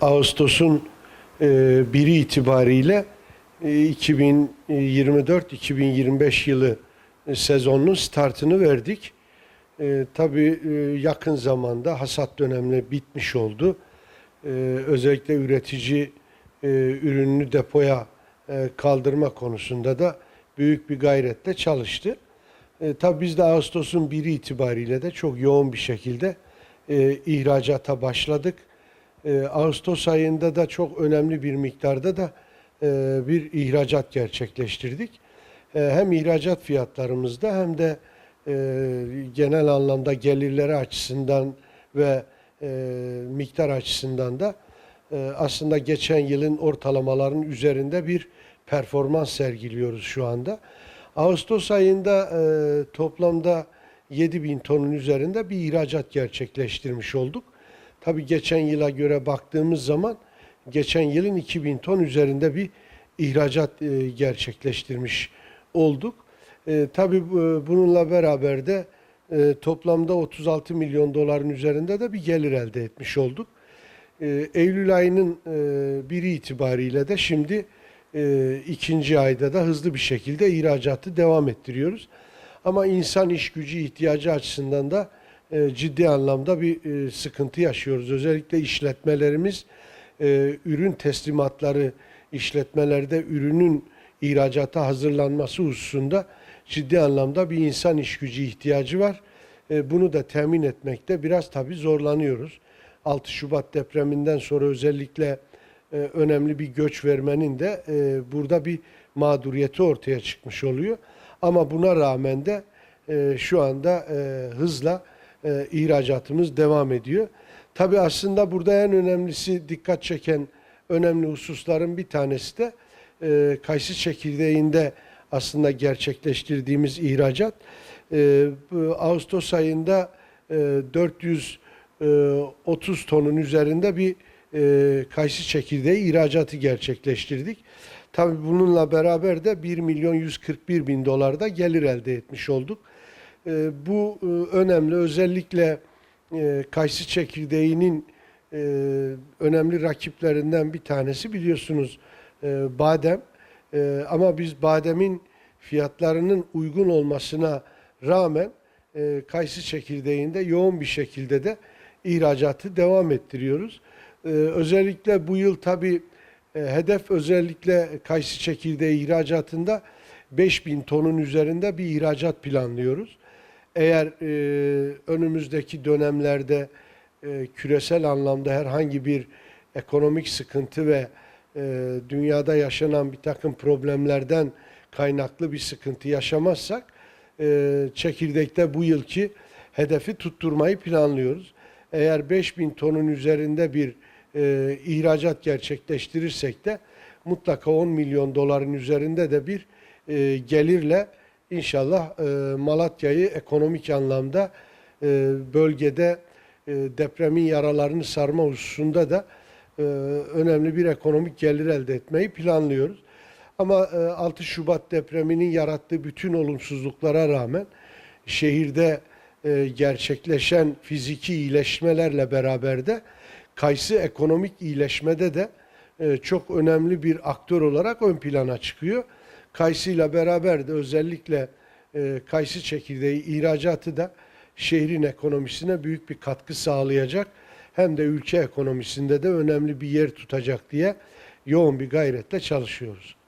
Ağustos'un e, 1'i itibariyle e, 2024-2025 yılı e, sezonunun startını verdik. E, tabii e, yakın zamanda hasat dönemleri bitmiş oldu. E, özellikle üretici e, ürününü depoya e, kaldırma konusunda da büyük bir gayretle çalıştı. E, tabii biz de Ağustos'un 1'i itibariyle de çok yoğun bir şekilde e, ihracata başladık. E, Ağustos ayında da çok önemli bir miktarda da e, bir ihracat gerçekleştirdik. E, hem ihracat fiyatlarımızda hem de e, genel anlamda gelirleri açısından ve e, miktar açısından da e, aslında geçen yılın ortalamaların üzerinde bir performans sergiliyoruz şu anda. Ağustos ayında e, toplamda 7 bin tonun üzerinde bir ihracat gerçekleştirmiş olduk. Tabii geçen yıla göre baktığımız zaman geçen yılın 2000 ton üzerinde bir ihracat e, gerçekleştirmiş olduk. E, tabii bu- bununla beraber de e, toplamda 36 milyon doların üzerinde de bir gelir elde etmiş olduk. E, Eylül ayının e, biri itibariyle de şimdi e, ikinci ayda da hızlı bir şekilde ihracatı devam ettiriyoruz. Ama insan iş gücü ihtiyacı açısından da e, ciddi anlamda bir e, sıkıntı yaşıyoruz. Özellikle işletmelerimiz e, ürün teslimatları işletmelerde ürünün ihracata hazırlanması hususunda ciddi anlamda bir insan iş gücü ihtiyacı var. E, bunu da temin etmekte biraz tabii zorlanıyoruz. 6 Şubat depreminden sonra özellikle e, önemli bir göç vermenin de e, burada bir mağduriyeti ortaya çıkmış oluyor. Ama buna rağmen de e, şu anda e, hızla e, ihracatımız devam ediyor. Tabii aslında burada en önemlisi dikkat çeken önemli hususların bir tanesi de e, kayısı çekirdeğinde aslında gerçekleştirdiğimiz ihracat. E, Ağustos ayında e, 430 tonun üzerinde bir e, kayısı çekirdeği ihracatı gerçekleştirdik. Tabii bununla beraber de 1 milyon 141 bin dolar da gelir elde etmiş olduk. E, bu e, önemli. Özellikle e, kayısı çekirdeğinin e, önemli rakiplerinden bir tanesi biliyorsunuz badem. Ama biz bademin fiyatlarının uygun olmasına rağmen kayısı çekirdeğinde yoğun bir şekilde de ihracatı devam ettiriyoruz. Özellikle bu yıl tabii hedef özellikle kayısı çekirdeği ihracatında 5000 tonun üzerinde bir ihracat planlıyoruz. Eğer e, önümüzdeki dönemlerde e, küresel anlamda herhangi bir ekonomik sıkıntı ve e, dünyada yaşanan bir takım problemlerden kaynaklı bir sıkıntı yaşamazsak e, çekirdekte bu yılki hedefi tutturmayı planlıyoruz. Eğer 5000 tonun üzerinde bir e, ihracat gerçekleştirirsek de mutlaka 10 milyon doların üzerinde de bir e, gelirle inşallah e, Malatya'yı ekonomik anlamda e, bölgede e, depremin yaralarını sarma hususunda da e, önemli bir ekonomik gelir elde etmeyi planlıyoruz. Ama e, 6 Şubat depreminin yarattığı bütün olumsuzluklara rağmen şehirde e, gerçekleşen fiziki iyileşmelerle beraber de kayısı ekonomik iyileşmede de e, çok önemli bir aktör olarak ön plana çıkıyor. Kayısıyla beraber de özellikle e, kayısı çekirdeği ihracatı da şehrin ekonomisine büyük bir katkı sağlayacak. Hem de ülke ekonomisinde de önemli bir yer tutacak diye yoğun bir gayretle çalışıyoruz.